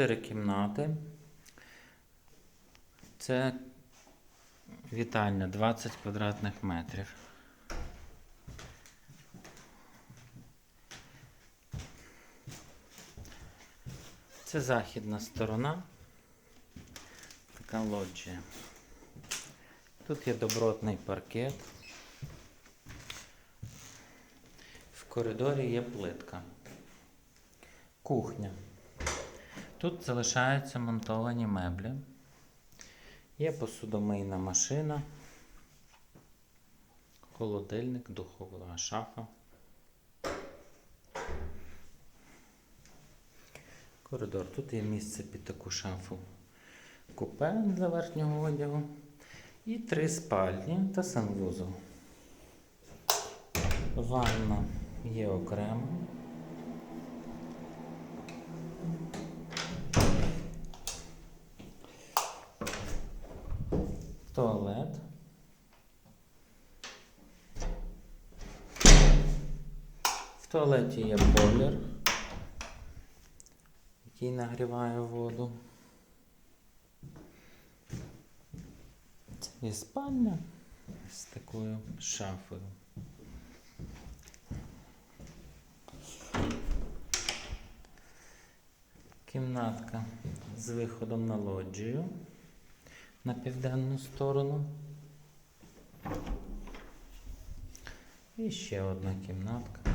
Чотири кімнати. Це вітальня 20 квадратних метрів. Це західна сторона. Така лоджія. Тут є добротний паркет. В коридорі є плитка. Кухня. Тут залишаються монтовані меблі. Є посудомийна машина, холодильник, духова шафа. Коридор. Тут є місце під таку шафу купе для верхнього одягу. І три спальні та санвузол. Ванна є окремо. Туалет. В туалеті є бойлер, який нагріває воду. Це є спальня з такою шафою. Кімнатка з виходом на лоджію на південну сторону. І ще одна кімнатка.